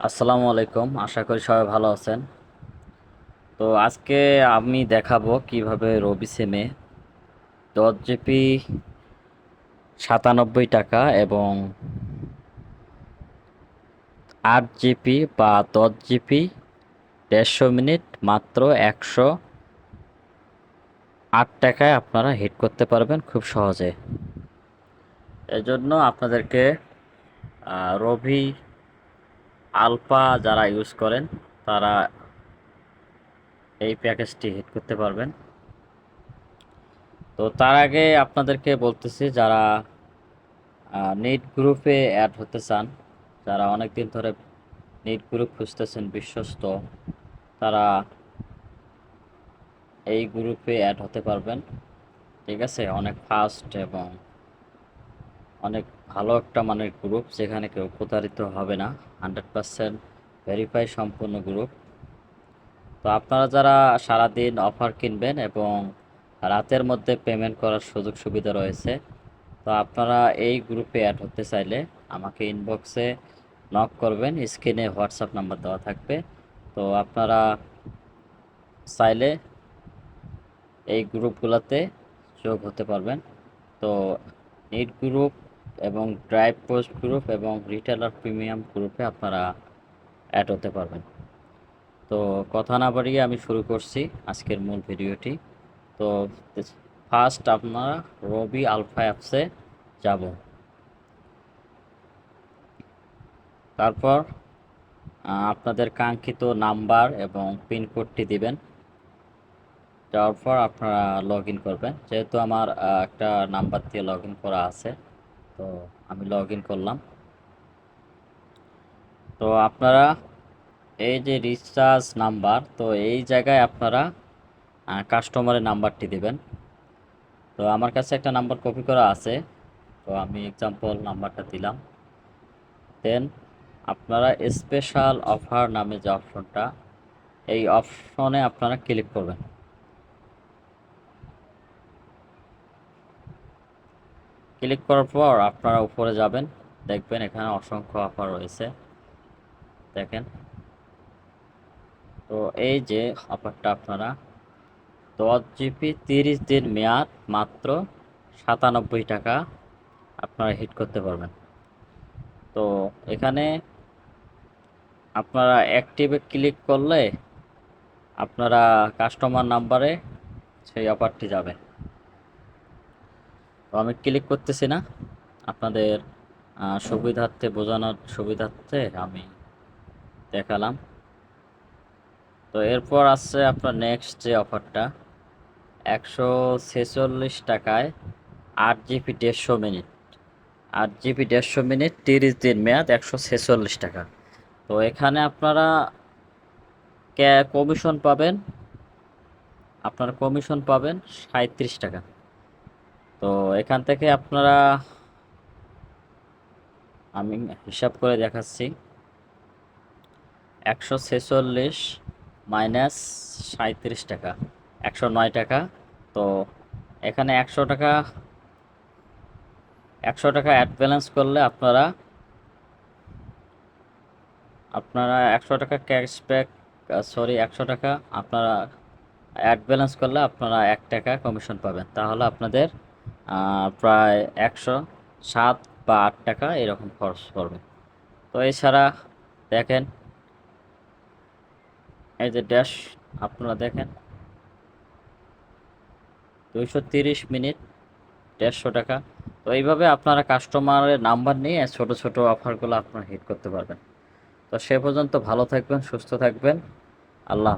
আসসালামু আলাইকুম, আশা করি সবাই ভালো আছেন। তো আজকে আমি দেখাবো কীভাবে রবি সিমে দশ জিবি সাতানব্বই টাকা এবং আট জিবি বা দশ জিবি দেড়শো মিনিট মাত্র একশো আট টাকায় আপনারা হিট করতে পারবেন খুব সহজে। এজন্য আপনাদেরকে রবি আলফা যারা ইউজ করেন, তারা এই প্যাকেজটি হিট করতে পারবেন। তো তার আগে আপনাদেরকে বলতেছি, যারা নেট গ্রুপে অ্যাড হতে চান, যারা অনেক দিন ধরে নেট গ্রুপ খুঁজতেছেন বিশ্বস্ত, তারা এই গ্রুপে অ্যাড হতে পারবেন। ঠিক আছে? অনেক ফাস্ট এবং অনেক ভালো একটা মানের গ্রুপ যেখানে কেউ প্রতারিত হবে না হান্ড্রেড পার্সেন্ট ভেরিফাই সম্পূর্ণ গ্রুপ তো আপনারা যারা সারাদিন অফার কিনবেন এবং রাতের মধ্যে পেমেন্ট করার সুযোগ সুবিধা রয়েছে, তো আপনারা এই গ্রুপে অ্যাড হতে চাইলে আমাকে ইনবক্সে নক করবেন স্ক্রিনে হোয়াটসঅ্যাপ নাম্বার দেওয়া থাকবে। তো আপনারা চাইলে এই গ্রুপগুলোতে যোগ হতে পারবেন। তো নিট গ্রুপ এবং ড্রাইভ পোস্ট গ্রুপ এবং রিটেলার প্রিমিয়াম গ্রুপে আপনারা অ্যাড হতে পারবেন। তো কথা না বাড়িয়ে আমি শুরু করছি আজকের মূল ভিডিওটি। তো ফার্স্ট আপনারা রবি আলফা অ্যাপসে যাব। তারপর আপনাদের কাঙ্ক্ষিত নাম্বার এবং পিনকোডটি দিবেন। যাওয়ার পর আপনারা লগ করবেন। যেহেতু আমার একটা নাম্বার দিয়ে লগ করা আছে তো আমি লগ ইন করলাম। তো আপনারা এই যে রিচার্জ নাম্বার তো এই জায়গায় আপনারা কাস্টমারের নাম্বারটি দিবেন। তো আমার কাছে একটা নাম্বার কপি করা আছে। তো আমি এক্সাম্পল নাম্বারটা দিলাম। দেন আপনারা স্পেশাল অফার নামে যে অপশনটা এই অপশনে আপনারা ক্লিক করবেন। ক্লিক করার পর আপনারা উপরে যাবেন, দেখবেন এখানে অসংখ্য অফার রয়েছে। দেখেন। তো এই যে অফারটা আপনারা দশ জিবি তিরিশ দিন মেয়াদ মাত্র সাতানব্বই টাকা আপনারা হিট করতে পারবেন। তো এখানে আপনারা অ্যাক্টিভে ক্লিক করলে আপনারা কাস্টমার নাম্বারে সেই অফারটি যাবে। আমি ক্লিক করতেছি না। আপনাদের সুবিধার্থে, বোঝানোর সুবিধার্থে আমি দেখালাম। তো এরপর আসছে আপনার নেক্সট যে অফারটা একশো ছেচল্লিশ টাকায় আট জিবি দেড়শো মিনিট। আট জিবি দেড়শো মিনিট, তিরিশ দিন মেয়াদ, একশো ছেচল্লিশ টাকা। তো এখানে আপনারা কমিশন পাবেন। আপনারা কমিশন পাবেন সাঁত্রিশ টাকা। তো এখান থেকে আপনারা আমি হিসাব করে দেখাচ্ছি। একশো ছেচল্লিশ মাইনাস সাঁত্রিশ টাকা, একশো নয় টাকা। তো এখানে একশো টাকা একশো টাকা অ্যাড ব্যালেন্স করলে আপনারা আপনারা একশো টাকা ক্যাশব্যাক সরি একশো টাকা আপনারা অ্যাড ব্যালেন্স করলে আপনারা এক টাকা কমিশন পাবেন। তাহলে আপনাদের প্রায় একশো সাত বা আট টাকা এরকম খরচ পড়বে। তো এছাড়া দেখেন, এই যে ড্যাশ আপনারা দেখেন, দুইশো তিরিশ মিনিট, দেড়শো টাকা। তো এইভাবে আপনারা কাস্টমারের নাম্বার নিয়ে ছোট ছোট অফারগুলো আপনারা হিট করতে পারবেন। তো সে পর্যন্ত ভালো থাকবেন, সুস্থ থাকবেন। আল্লাহ